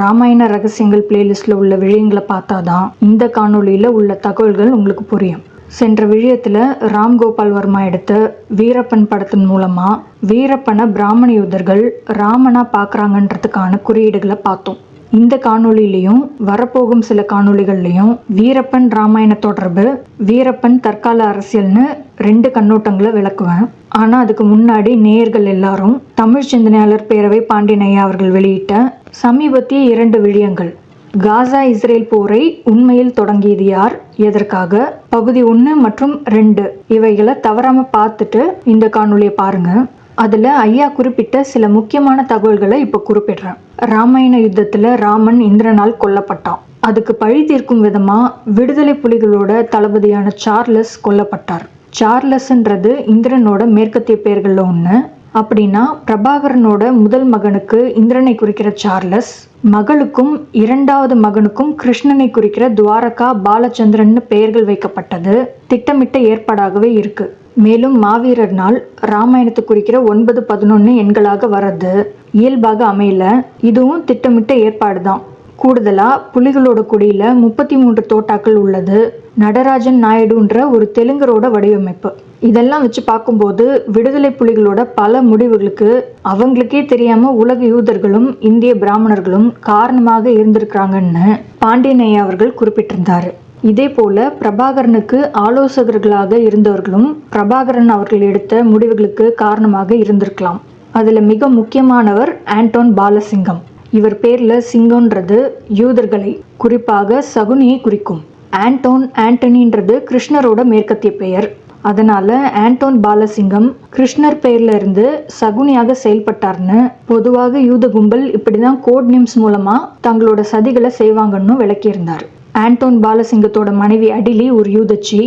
ராமாயண ரகசியங்கள் பிளேலிஸ்டில் உள்ள விழியங்களை பார்த்தா தான் இந்த காணொளியில் உள்ள தகவல்கள் உங்களுக்கு புரியும். சென்ற விஷயத்தில் ராம்கோபால் வர்மா எடுத்த வீரப்பன் படத்தின் மூலமாக வீரப்பனை பிராமண யூதர்கள் ராமனா பார்க்குறாங்கன்றதுக்கான குறியீடுகளை பார்த்தோம். இந்த காணொளியிலையும் வரப்போகும் சில காணொளிகள்லையும் வீரப்பன் ராமாயண தொடர்பு வீரப்பன் தற்கால அரசியல்னு ரெண்டு கண்ணோட்டங்களை விளக்குவேன். ஆனால் அதுக்கு முன்னாடி நேயர்கள் எல்லாரும் தமிழ் சிந்தனையாளர் பேரவை பாண்டியனையா அவர்கள் வெளியிட்ட சமீபத்திய இரண்டு விழியங்கள் காசா இஸ்ரேல் போரை உண்மையில் தொடங்கியது யார்? எதற்காக? பகுதி ஒன்று மற்றும் ரெண்டு. இவைகளை தவறாம பார்த்துட்டு இந்த காணொலியை பாருங்க. அதில் ஐயா குறிப்பிட்ட சில முக்கியமான தகவல்களை இப்போ குறிப்பிடுறேன். ராமாயண யுத்தத்தில் ராமன் இந்திரனால் கொல்லப்பட்டான். அதுக்கு பழி தீர்க்கும் விதமாக விடுதலை புலிகளோட தளபதியான சார்லஸ் கொல்லப்பட்டார். சார்லஸ்ன்றது இந்திரனோட மேற்கத்திய பெயர்களில் ஒன்று அப்படின்னா பிரபாகரனோட முதல் மகனுக்கு இந்திரனை குறிக்கிற சார்லஸ் மகளுக்கும் இரண்டாவது மகனுக்கும் கிருஷ்ணனை குறிக்கிற துவாரகா பாலச்சந்திரன் பெயர்கள் வைக்கப்பட்டது. திட்டமிட்ட ஏற்பாடாகவே இருக்கு. மேலும் மாவீரர் நாள் ராமாயணத்தை குறிக்கிற ஒன்பது பதினொன்று எண்களாக வர்றது. இயல்பாக அமையல. இதுவும் திட்டமிட்ட ஏற்பாடு தான் கூடுதலாக புலிகளோட குடியில் முப்பத்தி மூன்று தோட்டாக்கள் உள்ளது. நடராஜன் நாயுடுன்ற ஒரு தெலுங்கரோட வடிவமைப்பு. இதெல்லாம் வச்சு பார்க்கும்போது விடுதலை புலிகளோட பல முடிவுகளுக்கு அவங்களுக்கே தெரியாம உலக யூதர்களும் இந்திய பிராமணர்களும் காரணமாக இருந்திருக்கிறாங்கன்னு பாண்டியனையா அவர்கள் குறிப்பிட்டிருந்தாரு. இதே போல பிரபாகரனுக்கு ஆலோசகர்களாக இருந்தவர்களும் பிரபாகரன் அவர்கள் எடுத்த முடிவுகளுக்கு காரணமாக இருந்திருக்கலாம். அதுல மிக முக்கியமானவர் ஆண்டோன் பாலசிங்கம். இவர் பேரில் சிங்கம்ன்றது யூதர்களை குறிப்பாக சகுனியை குறிக்கும். ஆண்டோன் ஆண்டனின்றது கிருஷ்ணரோட மேற்கத்திய பெயர். அதனால ஆண்டோன் பாலசிங்கம் கிருஷ்ணர் பெயர்ல இருந்து சகுனியாக செயல்பட்டார்னு பொதுவாக யூத கும்பல் இப்படிதான் கோட் நேம்ஸ் மூலமா தங்களோட சதிகளை செய்வாங்கன்னு விளக்கியிருந்தார். ஆண்டோன் பாலசிங்கத்தோட மனைவி அடிலி ஒரு யூதச்சி.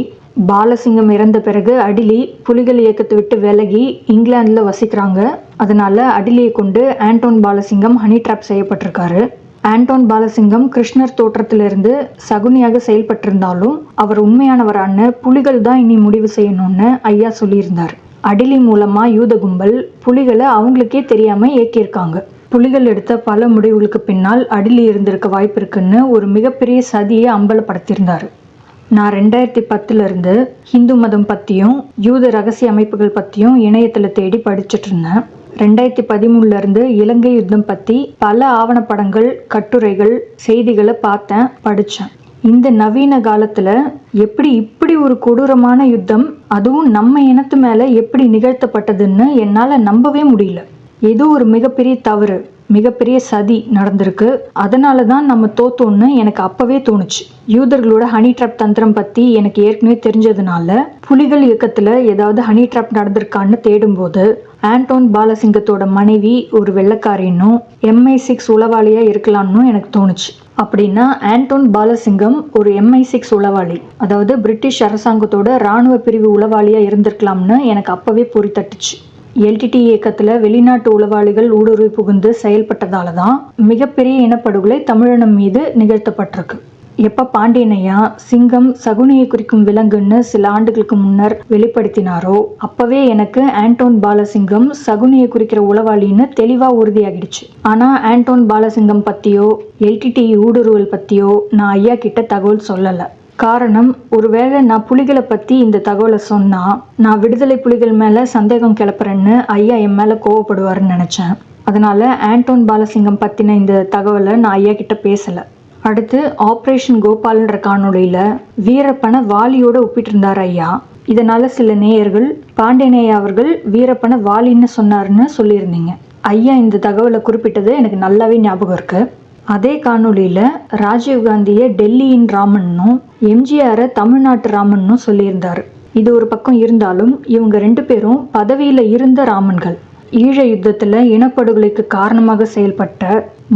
பாலசிங்கம் இறந்த பிறகு அடிலி புலிகள் இயக்கத்தை விட்டு விலகி இங்கிலாந்தில் வசிக்கிறாங்க. அதனால அடிலியை கொண்டு ஆண்டோன் பாலசிங்கம் ஹனி ட்ராப் செய்யப்பட்டிருக்காரு. ஆண்டோன் பாலசிங்கம் கிருஷ்ணர் தோற்றத்திலிருந்து சகுனியாக செயல்பட்டிருந்தாலும் அவர் உண்மையானவரான புலிகள் தான் இனி முடிவு செய்யணும்னு ஐயா சொல்லியிருந்தார். அடிலி மூலமா யூத கும்பல் புலிகளை அவங்களுக்கே தெரியாம இயக்கியிருக்காங்க புலிகள் எடுத்த பல முடிவுகளுக்கு பின்னால் அடிலி இருந்திருக்க வாய்ப்பு இருக்குன்னு ஒரு மிகப்பெரிய சதியை அம்பலப்படுத்தியிருந்தார். நான் ரெண்டாயிரத்தி பத்துலேருந்து ஹிந்து மதம் பற்றியும் யூத ரகசிய அமைப்புகள் பற்றியும் இணையத்தில் தேடி படிச்சுட்டு இருந்தேன். ரெண்டாயிரத்தி பதிமூணுலேருந்து இலங்கை யுத்தம் பற்றி பல ஆவணப்படங்கள் கட்டுரைகள் செய்திகளை பார்த்தேன் படித்தேன் இந்த நவீன காலத்தில் எப்படி இப்படி ஒரு கொடூரமான யுத்தம் அதுவும் நம்ம இனத்து மேலே எப்படி நிகழ்த்தப்பட்டதுன்னு என்னால் நம்பவே முடியல. ஏதோ ஒரு மிகப்பெரிய தவறு. மிகப்பெரிய சதி நடந்திருக்கு. அதனால தான் நம்ம தோத்தோன்னு எனக்கு அப்பவே தோணுச்சு. யூதர்களோட ஹனி ட்ராப் தந்திரம் பத்தி எனக்கு ஏற்கனவே தெரிஞ்சதுனால புலிகள் இயக்கத்துல ஏதாவது ஹனி ட்ராப் நடந்திருக்கான்னு தேடும்போது ஆண்டோன் பாலசிங்கத்தோட மனைவி ஒரு வெள்ளக்காரின்னும் எம்ஐ சிக்ஸ் உளவாளியா இருக்கலாம்னு எனக்கு தோணுச்சு. அப்படின்னா ஆண்டோன் பாலசிங்கம் ஒரு எம்ஐ சிக்ஸ் உளவாளி அதாவது பிரிட்டிஷ் அரசாங்கத்தோட ராணுவ பிரிவு உளவாளியா இருந்திருக்கலாம்னு எனக்கு அப்பவே பொறி தட்டுச்சு. எல்டிடி இயக்கத்தில் வெளிநாட்டு உளவாளிகள் ஊடுருவி புகுந்து செயல்பட்டதால தான் மிகப்பெரிய இனப்படுகொலை தமிழினம் மீது நிகழ்த்தப்பட்டிருக்கு. எப்போ பாண்டியனையா சிங்கம் சகுனியை குறிக்கும் விலங்குன்னு சில ஆண்டுகளுக்கு முன்னர் வெளிப்படுத்தினாரோ அப்பவே எனக்கு ஆண்டோன் பாலசிங்கம் சகுனியை குறிக்கிற உளவாளின்னு தெளிவாக உறுதியாகிடுச்சு. ஆனால் ஆண்டோன் பாலசிங்கம் பற்றியோ எல்டிடி ஊடுருவல் பற்றியோ நான் ஐயா கிட்ட தகவல் சொல்லலை. காரணம் ஒருவேளை நான் புலிகளை பத்தி இந்த தகவலை சொன்னா நான் விடுதலை புலிகள் மேல சந்தேகம் கிளப்புறேன்னு ஐயா என் மேல கோவப்படுவாருன்னு நினைச்சேன். அதனால ஆண்டோன் பாலசிங்கம் பத்தின இந்த தகவலை நான் ஐயா கிட்ட பேசல. அடுத்து ஆப்ரேஷன் கோபால்ன்ற காணொளியில வீரப்பனை வாலியோட ஒப்பிட்டு இருந்தார் ஐயா. இதனால சில நேயர்கள் பாண்டியனேயா அவர்கள் வீரப்பனை வாலின்னு சொன்னாருன்னு சொல்லியிருந்தீங்க. ஐயா இந்த தகவலை குறிப்பிட்டது எனக்கு நல்லாவே ஞாபகம் இருக்குது அதே காணொலியில் ராஜீவ்காந்தியை டெல்லியின் ராமன்னும் எம்ஜிஆரை தமிழ்நாட்டு ராமன்னும் சொல்லியிருந்தார். இது ஒரு பக்கம் இருந்தாலும் இவங்க ரெண்டு பேரும் பதவியில் இருந்த ராமன்கள். ஈழ யுத்தத்தில் இனப்படுகொலைக்கு காரணமாக செயல்பட்ட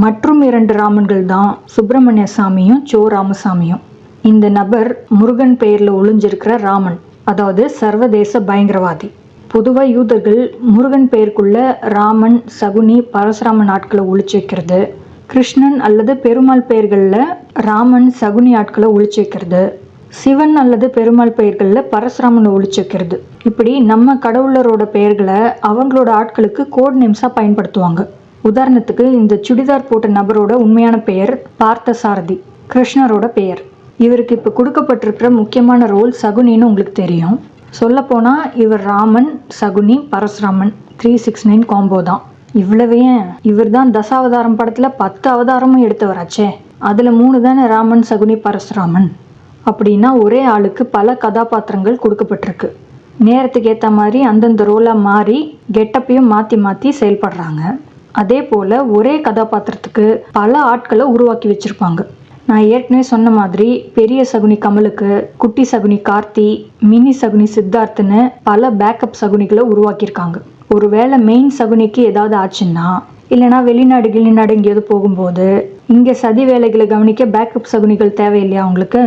மற்றும் இரண்டு ராமன்கள் தான் சுப்பிரமணிய சாமியும் சோ ராமசாமியும். இந்த நபர் முருகன் பெயரில் ஒளிஞ்சிருக்கிற ராமன் அதாவது சர்வதேச பயங்கரவாதி. பொதுவாக யூதர்கள் முருகன் பெயருக்குள்ள ராமன் சகுனி பரசுராமன் ஆட்களை ஒழிச்சு வைக்கிறது. கிருஷ்ணன் அல்லது பெருமாள் பெயர்களில் ராமன் சகுனி ஆட்களை ஒழிச்சு வைக்கிறது. சிவன் அல்லது பெருமாள் பெயர்களில் பரசுராமனை ஒழிச்சு வைக்கிறது. இப்படி நம்ம கடவுளரோட பெயர்களை அவங்களோட ஆட்களுக்கு கோட் நேம்ஸாக பயன்படுத்துவாங்க. உதாரணத்துக்கு இந்த சுடிதார் போட்ட நபரோட உண்மையான பெயர் பார்த்தசாரதி கிருஷ்ணரோட பெயர். இவருக்கு இப்போ கொடுக்கப்பட்டிருக்கிற முக்கியமான ரோல் சகுனின்னு உங்களுக்கு தெரியும். சொல்லப்போனால் இவர் Raman Shakuni Parasuraman three six nine combo தான். இவ்வளவு ஏன் இவர் தான் தசாவதாரம் படத்தில் பத்து அவதாரமும் எடுத்தவராச்சே அதில் மூணு தானே ராமன் சகுனி பரசுராமன். அப்படின்னா ஒரே ஆளுக்கு பல கதாபாத்திரங்கள் கொடுக்கப்பட்டிருக்கு. நேரத்துக்கு ஏற்ற மாதிரி அந்தந்த ரோலாக மாறி கெட்டப்பையும் மாற்றி மாற்றி செயல்படுறாங்க. அதே போல் ஒரே கதாபாத்திரத்துக்கு பல ஆட்களை உருவாக்கி வச்சுருப்பாங்க. நான் ஏற்கனவே சொன்ன மாதிரி பெரிய சகுனி கமலுக்கு குட்டி சகுனி கார்த்தி மினி சகுனி சித்தார்த்துன்னு பல பேக்கப் சகுனிகளை உருவாக்கியிருக்காங்க. ஒருவேளை மெயின் சகுனிக்கு ஏதாவது ஆச்சுன்னா இல்லைனா வெளிநாடு கிளிநாடு எங்கேயாவது போகும்போது இங்கே சதி வேலைகளை கவனிக்க பேக்கப் சகுனிகள் தேவையில்லையா அவங்களுக்கு?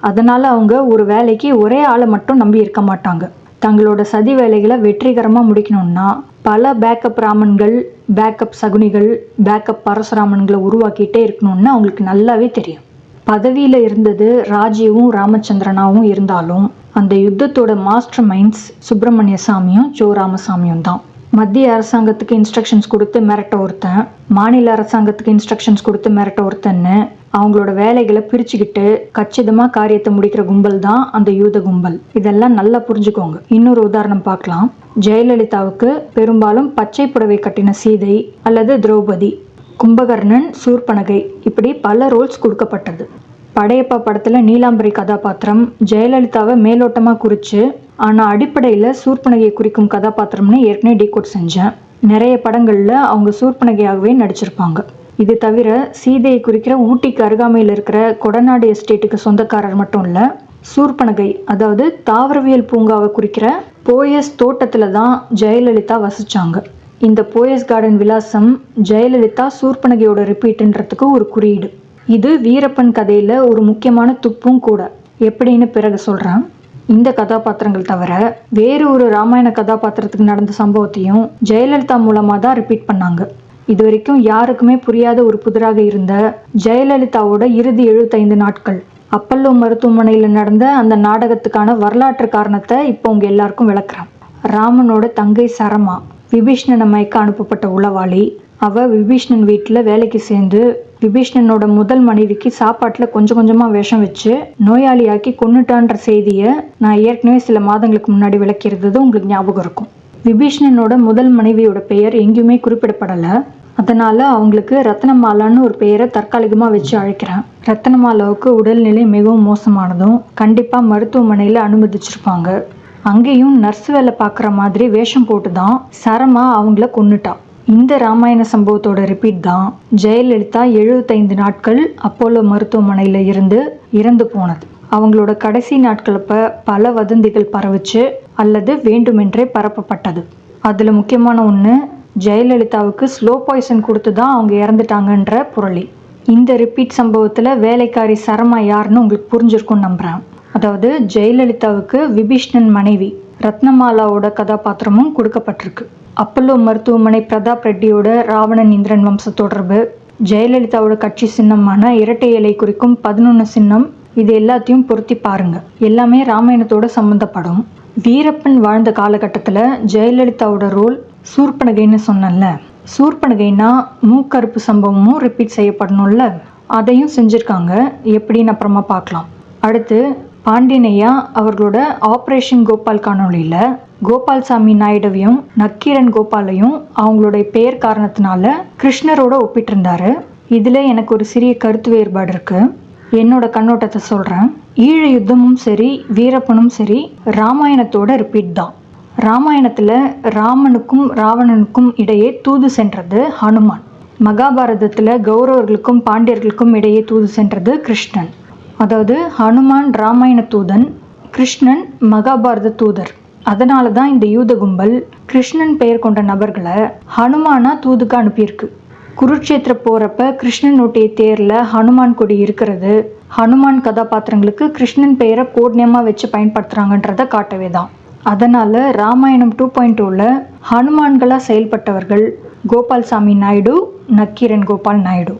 அதனால அவங்க ஒரு வேலைக்கு ஒரே ஆளை மட்டும் நம்பி இருக்க மாட்டாங்க. தங்களோட சதி வேலைகளை வெற்றிகரமாக முடிக்கணும்னா பல பேக்கப் ராமன்கள் பேக்கப் சகுனிகள் பேக்கப் பரசுராமன்களை உருவாக்கிட்டே இருக்கணும்னு அவங்களுக்கு நல்லாவே தெரியும். பதவியில் இருந்தது ராஜீவும் ராமச்சந்திரனாவும் இருந்தாலும் அந்த யுத்தத்தோட மாஸ்டர் மைண்ட்ஸ் சுப்பிரமணிய சாமியும் ஜோ ராமசாமியும் தான். மத்திய அரசாங்கத்துக்கு இன்ஸ்ட்ரக்ஷன்ஸ் கொடுத்து மிரட்ட ஒருத்தன் மாநில அரசாங்கத்துக்கு இன்ஸ்ட்ரக்ஷன்ஸ் கொடுத்து மிரட்ட ஒருத்தன்னு அவங்களோட வேலைகளை பிரிச்சுக்கிட்டு கச்சிதமா காரியத்தை முடிக்கிற கும்பல் தான் அந்த யூத கும்பல். இதெல்லாம் நல்லா புரிஞ்சுக்கோங்க. இன்னொரு உதாரணம் பார்க்கலாம். ஜெயலலிதாவுக்கு பெரும்பாலும் பச்சை புடவை கட்டின சீதை அல்லது திரௌபதி கும்பகர்ணன் சூர்பனகை இப்படி பல ரோல்ஸ் கொடுக்கப்பட்டது. படையப்பா படத்தில் நீலாம்பரி கதாபாத்திரம் ஜெயலலிதாவை மேலோட்டமாக குறித்து ஆனால் அடிப்படையில் சூர்பனகையை குறிக்கும் கதாபாத்திரம்னு ஏற்கனவே டீகோட் செஞ்சேன். நிறைய படங்களில் அவங்க சூர்பனகையாகவே நடிச்சிருப்பாங்க. இது தவிர சீதையை குறிக்கிற ஊட்டிக்கு அருகாமையில் இருக்கிற கொடநாடு எஸ்டேட்டுக்கு சொந்தக்காரர் மட்டும் இல்லை சூர்பனகை அதாவது தாவரவியல் பூங்காவை குறிக்கிற போயஸ் தோட்டத்தில் தான் ஜெயலலிதா வசித்தாங்க இந்த போயஸ் கார்டன் விலாசம் ஜெயலலிதா சூர்பனகையோட ரிப்பீட்டுன்றதுக்கு ஒரு குறியீடு. இது வீரப்பன் கதையில் ஒரு முக்கியமான துப்பும் கூட. எப்படின்னு பிறகு சொல்கிறேன் இந்த கதாபாத்திரங்கள் தவிர வேறு ஒரு ராமாயண கதாபாத்திரத்துக்கு நடந்த சம்பவத்தையும் ஜெயலலிதா மூலமாக தான் ரிப்பீட் பண்ணாங்க. இது வரைக்கும் யாருக்குமே புரியாத ஒரு புதிராக இருந்த ஜெயலலிதாவோட இறுதி எழுபத்தைந்து நாட்கள். அப்பல்லோ மருத்துவமனையில் நடந்த அந்த நாடகத்துக்கான வரலாற்று காரணத்தை இப்போ உங்க எல்லாருக்கும் விளக்குறேன். ராமனோட தங்கை சரமா விபீஷ்ணனை மயக்க அனுப்பப்பட்ட உளவாளி. அவ விபீஷ்ணன் வீட்டில் வேலைக்கு சேர்ந்து விபீஷ்ணனோட முதல் மனைவிக்கு சாப்பாட்டில் கொஞ்சம் கொஞ்சமாக விஷம் வச்சு நோயாளியாக்கி கொன்னுட்டான்ற செய்தியை நான் ஏற்கனவே சில மாதங்களுக்கு முன்னாடி விளக்கியிருந்தது உங்களுக்கு ஞாபகம் இருக்கும். விபீஷ்ணனோட முதல் மனைவியோட பெயர் எங்கேயுமே குறிப்பிடப்படலை. அதனால அவங்களுக்கு ரத்னமாலான்னு ஒரு பெயரை தற்காலிகமாக வச்சு அழைக்கிறேன். ரத்னமாலாவுக்கு உடல்நிலை மிகவும் மோசமானதும் கண்டிப்பாக மருத்துவமனையில் அனுமதிச்சிருப்பாங்க. அங்கேயும் நர்ஸ் வேலை பார்க்குற மாதிரி வேஷம் போட்டு தான் சரமா அவங்கள கொண்டுட்டான் இந்த ராமாயண சம்பவத்தோட ரிப்பீட் தான். ஜெயலலிதா எழுபத்தைந்து நாட்கள் அப்போலோ மருத்துவமனையில் இருந்து இறந்து போனது. அவங்களோட கடைசி நாட்களப்ப பல வதந்திகள் பரவுச்சு அல்லது வேண்டுமென்றே பரப்பப்பட்டது. அதில் முக்கியமான ஒன்று ஜெயலலிதாவுக்கு ஸ்லோ பாய்சன் கொடுத்து தான் அவங்க இறந்துட்டாங்கன்ற புரளி. இந்த ரிப்பீட் சம்பவத்தில் வேலைக்காரி சரமா யாருன்னு உங்களுக்கு புரிஞ்சிருக்கும்னு நம்புகிறேன் அதாவது ஜெயலலிதாவுக்கு விபீஷ்ணன் மனைவி ரத்னமாலாவோட கதாபாத்திரமும் கொடுக்கப்பட்டிருக்கு. அப்பல்லோ மருத்துவமனை பிரதாப் ரெட்டியோட ராவணன் இந்திரன் வம்ச தொடர்பு. ஜெயலலிதாவோட கட்சி சின்னமான இரட்டை இலை குறிக்கும் பதினொன்று சின்னம் இது எல்லாத்தையும் பொருத்தி பாருங்க. எல்லாமே ராமாயணத்தோட சம்மந்தப்படும் வீரப்பன் வாழ்ந்த காலகட்டத்தில் ஜெயலலிதாவோட ரோல் சூர்பனகைன்னு சொன்னேன்ல. சூர்பனகைனா மூக்கறுப்பு சம்பவமும் ரிப்பீட் செய்யப்படணும்ல. அதையும் செஞ்சுருக்காங்க. எப்படின்னு அப்புறமா பார்க்கலாம். அடுத்து பாண்டினையா அவர்களோட ஆப்ரேஷன் கோபால் காணொலியில் கோபால்சாமி நாயுடுவையும் நக்கீரன் கோபாலையும் அவங்களுடைய பெயர் காரணத்தினால கிருஷ்ணரோட ஒப்பிட்டிருந்தாரு. இதில் எனக்கு ஒரு சிறிய கருத்து வேறுபாடு இருக்கு. என்னோட கண்ணோட்டத்தை சொல்கிறேன் ஈழ யுத்தமும் சரி வீரப்பனும் சரி ராமாயணத்தோட ரிப்பீட் தான். ராமாயணத்தில் ராமனுக்கும் ராவணனுக்கும் இடையே தூது சென்றது ஹனுமான். மகாபாரதத்தில் கௌரவர்களுக்கும் பாண்டியர்களுக்கும் இடையே தூது சென்றது கிருஷ்ணன். அதாவது ஹனுமான் ராமாயண தூதன் கிருஷ்ணன் மகாபாரத தூதர். அதனால தான் இந்த யூத கும்பல் கிருஷ்ணன் பெயர் கொண்ட நபர்களை ஹனுமானா தூதுக்கு அனுப்பியிருக்கு. குருட்சேத்திர போறப்ப கிருஷ்ணன் ஒட்டிய தேர்ல ஹனுமான் கொடி இருக்கிறது. ஹனுமான் கதாபாத்திரங்களுக்கு கிருஷ்ணன் பெயரை கோட் வச்சு பயன்படுத்துறாங்கன்றத காட்டவே தான் அதனால ராமாயணம் டூ பாயிண்ட் டூவில் ஹனுமான்களாக செயல்பட்டவர்கள் கோபால்சாமி நாயுடு நக்கீரன் கோபால் நாயுடு.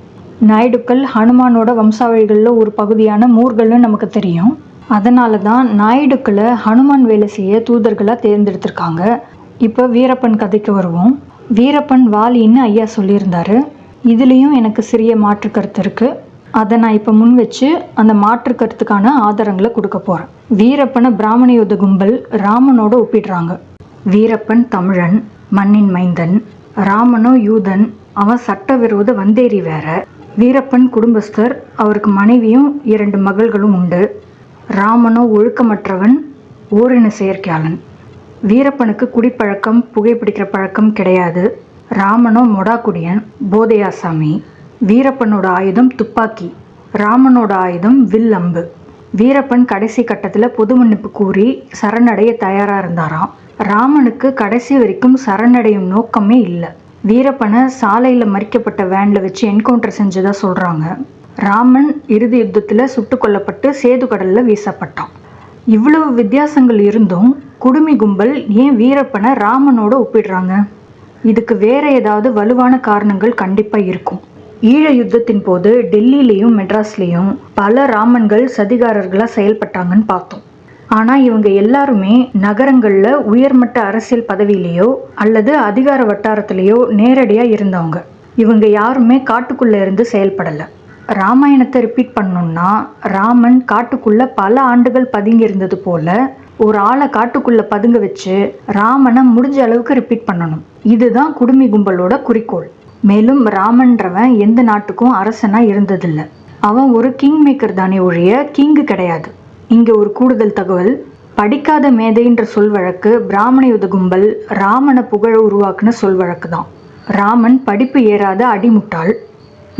நாயுடுக்கள் ஹனுமானோட வம்சாவழிகளில் ஒரு பகுதியான மூர்கள்னு நமக்கு தெரியும். அதனால தான் நாயுடுக்களை ஹனுமான் வேலை செய்ய தூதர்களாக தேர்ந்தெடுத்திருக்காங்க. இப்போ வீரப்பன் கதைக்கு வருவோம். வீரப்பன் வாலின்னு ஐயா சொல்லியிருந்தாரு. இதுலேயும் எனக்கு சிறிய மாற்று கருத்து இருக்குது அதை நான் இப்போ முன் வச்சு அந்த மாற்று கருத்துக்கான ஆதாரங்களை கொடுக்க போகிறேன் வீரப்பனை பிராமண யுத்த கும்பல் ராமனோட ஒப்பிடுறாங்க. வீரப்பன் தமிழன் மண்ணின் மைந்தன் ராமனோ யூதன் அவன் சட்டவிரோத வந்தேரி வேற. வீரப்பன் குடும்பஸ்தர் அவருக்கு மனைவியும் இரண்டு மகள்களும் உண்டு. ராமனோ ஒழுக்கமற்றவன் ஓரின செயற்கையாளன். வீரப்பனுக்கு குடிப்பழக்கம் புகைப்பிடிக்கிற பழக்கம் கிடையாது. ராமனோ மொடாக்குடியன் போதையாசாமி. வீரப்பனோட ஆயுதம் துப்பாக்கி. ராமனோட ஆயுதம் வில் அம்பு வீரப்பன் கடைசி கட்டத்தில் பொது மன்னிப்பு கூறி சரணடைய தயாராக இருந்தாராம். ராமனுக்கு கடைசி வரைக்கும் சரணடையும் நோக்கமே இல்லை. வீரப்பனை சாலையில் மறிக்கப்பட்ட வேனில் வச்சு என்கவுண்டர் செஞ்சதாக சொல்கிறாங்க ராமன் இறுதி யுத்தத்தில் சுட்டு கொல்லப்பட்டு சேது கடலில் வீசப்பட்டான். இவ்வளவு வித்தியாசங்கள் இருந்தும் குடுமி கும்பல் ஏன் வீரப்பனை ராமனோட ஒப்பிடுறாங்க? இதுக்கு வேற ஏதாவது வலுவான காரணங்கள் கண்டிப்பாக இருக்கும். ஈழ யுத்தத்தின் போது டெல்லியிலையும் மெட்ராஸ்லேயும் பல ராமன்கள் சதிகாரர்களாக செயல்பட்டாங்கன்னு பார்த்தோம். ஆனால் இவங்க எல்லாருமே நகரங்களில் உயர்மட்ட அரசியல் பதவியிலேயோ அல்லது அதிகார வட்டாரத்திலேயோ நேரடியாக இருந்தவங்க. இவங்க யாருமே காட்டுக்குள்ளே இருந்து செயல்படலை. ராமாயணத்தை ரிப்பீட் பண்ணோம்னா ராமன் காட்டுக்குள்ள பல ஆண்டுகள் பதுங்கி இருந்தது போல ஒரு ஆளை காட்டுக்குள்ள பதுங்க வச்சு ராமனை முடிஞ்ச அளவுக்கு ரிப்பீட் பண்ணணும். இதுதான் குடுமி கும்பலோட குறிக்கோள். மேலும் ராமன்றவன் எந்த நாட்டுக்கும் அரசனா இருந்ததில்லை. அவன் ஒரு கிங் மேக்கர் தானே ஒழிய கிங்கு கிடையாது. இங்கே ஒரு கூடுதல் தகவல். படிக்காத மேதைன்ற சொல் வழக்கு பிராமண யுத கும்பல் ராமனை புகழ உருவாக்குன சொல் வழக்கு தான் ராமன் படிப்பு ஏறாத அடிமுட்டாள்.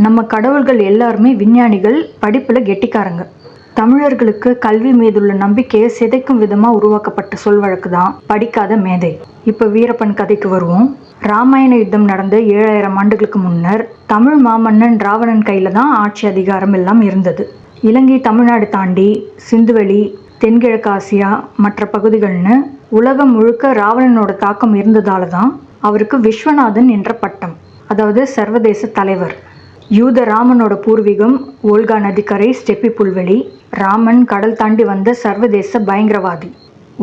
நம்ம கடவுள்கள் எல்லாருமே விஞ்ஞானிகள் படிப்பில் கெட்டிக்காரங்க. தமிழர்களுக்கு கல்வி மீதுள்ள நம்பிக்கையை சிதைக்கும் விதமாக உருவாக்கப்பட்ட சொல் வழக்கு தான் படிக்காத மேதை. இப்போ வீரப்பன் கதைக்கு வருவோம். ராமாயண யுத்தம் நடந்த ஏழாயிரம் ஆண்டுகளுக்கு முன்னர் தமிழ் மாமன்னன் ராவணன் கையில் தான் ஆட்சி அதிகாரம் எல்லாம் இருந்தது. இலங்கை தமிழ்நாடு தாண்டி சிந்துவெளி தென்கிழக்காசியா மற்ற பகுதிகள்னு உலகம் முழுக்க ராவணனோட தாக்கம் இருந்ததால தான் அவருக்கு விஸ்வநாதன் என்ற பட்டம். அதாவது சர்வதேச தலைவர். யூத ராமனோட பூர்வீகம் ஓல்கா நதிக்கரை ஸ்டெப்பி புல்வெளி ராமன் கடல் தாண்டி வந்த சர்வதேச பயங்கரவாதி.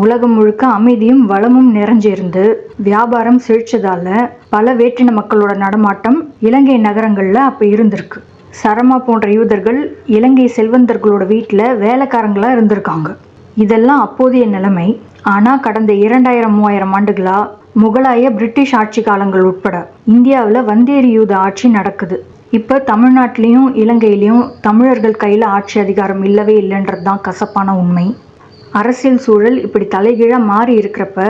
உலகம் முழுக்க அமைதியும் வளமும் நிறைஞ்சிருந்து வியாபாரம் செழிச்சதால பல வேற்றின மக்களோட நடமாட்டம் இலங்கை நகரங்களில் அப்போ இருந்திருக்கு. சரமா போன்ற யூதர்கள் இலங்கை செல்வந்தர்களோட வீட்டில் வேலைக்காரங்களாக இருந்திருக்காங்க. இதெல்லாம் அப்போதைய நிலைமை. ஆனால் கடந்த இரண்டாயிரம் மூவாயிரம் ஆண்டுகளாக முகலாய பிரிட்டிஷ் ஆட்சி காலங்கள் உட்பட இந்தியாவில் வந்தேரி யூத ஆட்சி நடக்குது. இப்போ தமிழ்நாட்டிலையும் இலங்கையிலையும் தமிழர்கள் கையில் ஆட்சி அதிகாரம் இல்லவே இல்லைன்றது தான் கசப்பான உண்மை. அரசியல் சூழல் இப்படி தலைகீழாக மாறி இருக்கிறப்ப